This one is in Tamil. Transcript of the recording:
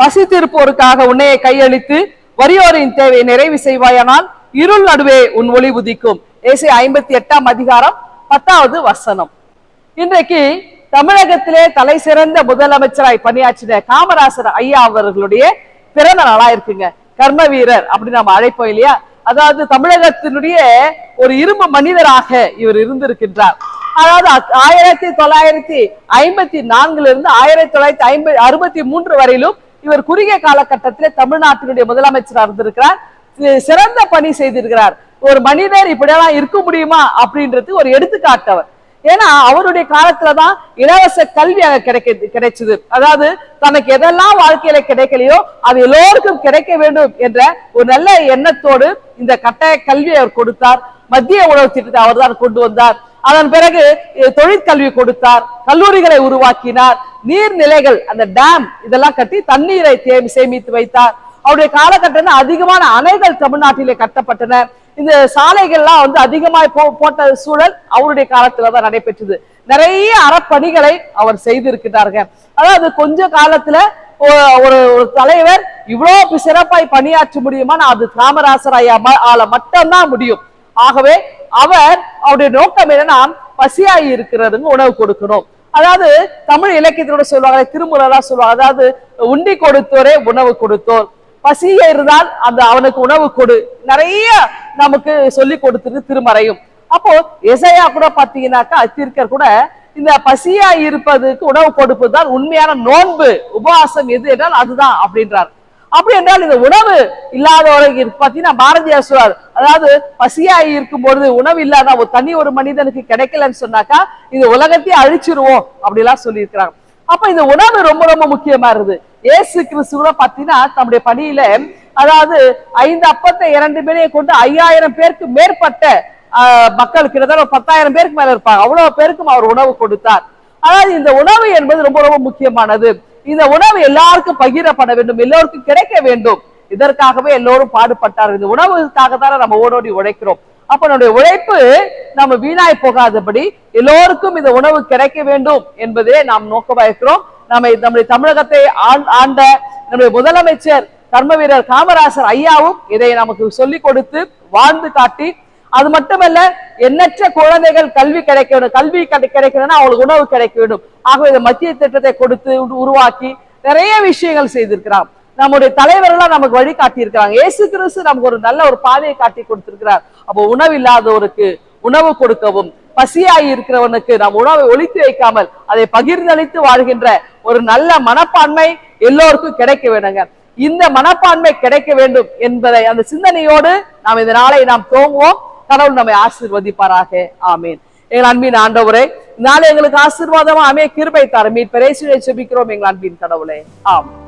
பசித்திருப்போருக்காக உன்னையை கையளித்து வறியோரின் தேவை நிறைவு செய்வாயானால் இருள் நடுவே உன் ஒளி உதிக்கும். ஏசை ஐம்பத்தி எட்டாம் அதிகாரம் பத்தாவது வசனம். இன்றைக்கு தமிழகத்திலே தலை சிறந்த முதலமைச்சராய் பணியாற்றின காமராசர் ஐயா அவர்களுடைய பிறந்த நாளா இருக்குங்க. கர்ம வீரர் அப்படின்னு நம்ம அழைப்போம் இல்லையா? அதாவது தமிழகத்தினுடைய ஒரு இரும்பு மனிதராக இவர் இருந்திருக்கின்றார். அதாவது ஆயிரத்தி தொள்ளாயிரத்தி ஐம்பத்தி நான்குல இருந்து ஆயிரத்தி தொள்ளாயிரத்தி ஐம்பத்தி அறுபத்தி மூன்று வரையிலும் இவர் குறுகிய காலகட்டத்திலே தமிழ்நாட்டினுடைய முதலமைச்சராக இருந்திருக்கிறார். சிறந்த பணி செய்திருக்கிறார். ஒரு மனிதர் இப்படியெல்லாம் இருக்க முடியுமா அப்படின்றது ஒரு எடுத்துக்காட்டு அவர். ஏன்னா அவருடைய காலத்துலதான் இலவச கல்வி அங்க கிடைக்க கிடைச்சது. அதாவது தனக்கு எதெல்லாம் வாழ்க்கையில கிடைக்கலையோ அது எல்லோருக்கும் கிடைக்க வேண்டும் என்ற ஒரு நல்ல எண்ணத்தோடு இந்த கட்டாய கல்வியை அவர் கொடுத்தார். மத்திய உணவு திட்டத்தை அவர் தான் கொண்டு வந்தார். அதன் பிறகு தொழிற்கல்வி கொடுத்தார். கல்லூரிகளை உருவாக்கினார். நீர்நிலைகள் அந்த டேம் இதெல்லாம் கட்டி தண்ணீரை தேமி சேமித்து வைத்தார். அவருடைய காலகட்டத்தில் அதிகமான அணைகள் தமிழ்நாட்டிலே கட்டப்பட்டன. இந்த சாலைகள்லாம் வந்து அதிகமாய் போ போட்ட சூழல் அவருடைய காலத்துல தான் நடைபெற்றது. நிறைய அறப்பணிகளை அவர் செய்திருக்கிறார்கள் அதாவது கொஞ்ச காலத்துல ஒரு ஒரு தலைவர் இவ்வளவு சிறப்பாய் பணியாற்ற முடியுமா? அது காமராசர் ஐயா ம- மட்டும்தான் முடியும். ஆகவே அவர் அவருடைய நோக்கம் என்னன்னா பசியாகி இருக்கிறதுங்க உணவு கொடுக்கணும். அதாவது தமிழ் இலக்கியத்தோட சொல்லுவாங்க திருமுறைலாம் சொல்லுவாங்க அதாவது உண்டி கொடுத்தோரே உணவு கொடுத்தோர். பசிய இருந்தால் அந்த அவனுக்கு உணவு கொடு. நிறைய நமக்கு சொல்லி கொடுத்துருக்கு திருமறையும். அப்போ எசையா கூட பாத்தீங்கன்னாக்கா அத்திருக்கர் கூட இந்த பசியா இருப்பதுக்கு உணவு கொடுப்பது தான் உண்மையான நோன்பு உபவாசம் எது என்றால் அதுதான் அப்படின்றார். அப்படி என்றால் இந்த உணவு இல்லாதவர்களுக்கு இருக்கு பாத்தீங்கன்னா பாரதியார் சொல்றார் அதாவது பசியாய் இருக்கும் பொழுது உணவு இல்லாத ஒரு தனி ஒரு மனிதனுக்கு கிடைக்கலன்னு சொன்னாக்கா இந்த உலகத்தையே அழிச்சிருவோம் அப்படிலாம் சொல்லியிருக்கிறாங்க. அப்ப இந்த உணவு ரொம்ப ரொம்ப முக்கியமா இருக்குது ஏசு கிறிஸ்து கூட பாத்தீங்கன்னா தம்முடைய பணியில அதாவது ஐந்து அப்பத்தை இரண்டு பேரையும் கொண்டு ஐயாயிரம் பேருக்கு மேற்பட்ட ஆஹ், மக்கள் கிட்டத்தட்ட பத்தாயிரம் பேருக்கு மேல இருப்பாங்க. அவ்வளவு பேருக்கும் அவர் உணவு கொடுத்தார். அதாவது இந்த உணவு என்பது ரொம்ப ரொம்ப முக்கியமானது. இந்த உணவு எல்லாருக்கும் பகிரப்பட வேண்டும் எல்லோருக்கும் கிடைக்க வேண்டும். இதற்காகவே எல்லோரும் பாடுபட்டார்கள். இந்த உணவுக்காக தானே நம்ம ஓடோடி உழைக்கிறோம். அப்ப நம்முடைய உழைப்பு நம்ம வீணாய் போகாதபடி எல்லோருக்கும் இந்த உணவு கிடைக்க வேண்டும் என்பதே நாம் நோக்கமா இருக்கிறோம். நம்ம நம்முடைய தமிழகத்தை ஆண்- ஆண்ட நம்முடைய முதலமைச்சர் கர்ம வீரர் காமராசர் ஐயாவும் இதை நமக்கு சொல்லிக் கொடுத்து வாழ்ந்து காட்டி அது மட்டுமல்ல எண்ணற்ற குழந்தைகள் கல்வி கிடைக்க வேண்டும் கல்வி கிடைக்கணும்னா அவங்களுக்கு உணவு கிடைக்க வேண்டும் ஆகவே இந்த மத்திய திட்டத்தை கொடுத்து உருவாக்கி நிறைய விஷயங்கள் செய்திருக்கிறார். நம்முடைய தலைவர்கள்லாம் நமக்கு வழி காட்டியிருக்கிறாங்க. இயேசு கிறிஸ்து நமக்கு ஒரு நல்ல ஒரு பாதையை காட்டி கொடுத்திருக்கிறார். அப்போ உணவு இல்லாதவருக்கு உணவு கொடுக்கவும் பசியாய் இருக்கிறவனுக்கு நாம் உணவை ஒழித்து வைக்காமல் அதை பகிர்ந்தளித்து வாழ்கின்ற ஒரு நல்ல மனப்பான்மை எல்லோருக்கும் கிடைக்க வேணுங்க இந்த மனப்பான்மை கிடைக்க வேண்டும் என்பதை அந்த சிந்தனையோடு நாம் இந்த நாளை நாம் தோங்குவோம் கடவுள் நம்மை ஆசீர்வதிப்பாராக. ஆமீன். எங்கள் அன்பின் ஆண்டவரே நாளை எங்களுக்கு ஆசீர்வாதமா அமைய கிருபை தர மீட்பரே செபிக்கிறோம் எங்கள் அன்பின் கடவுளே. ஆம்.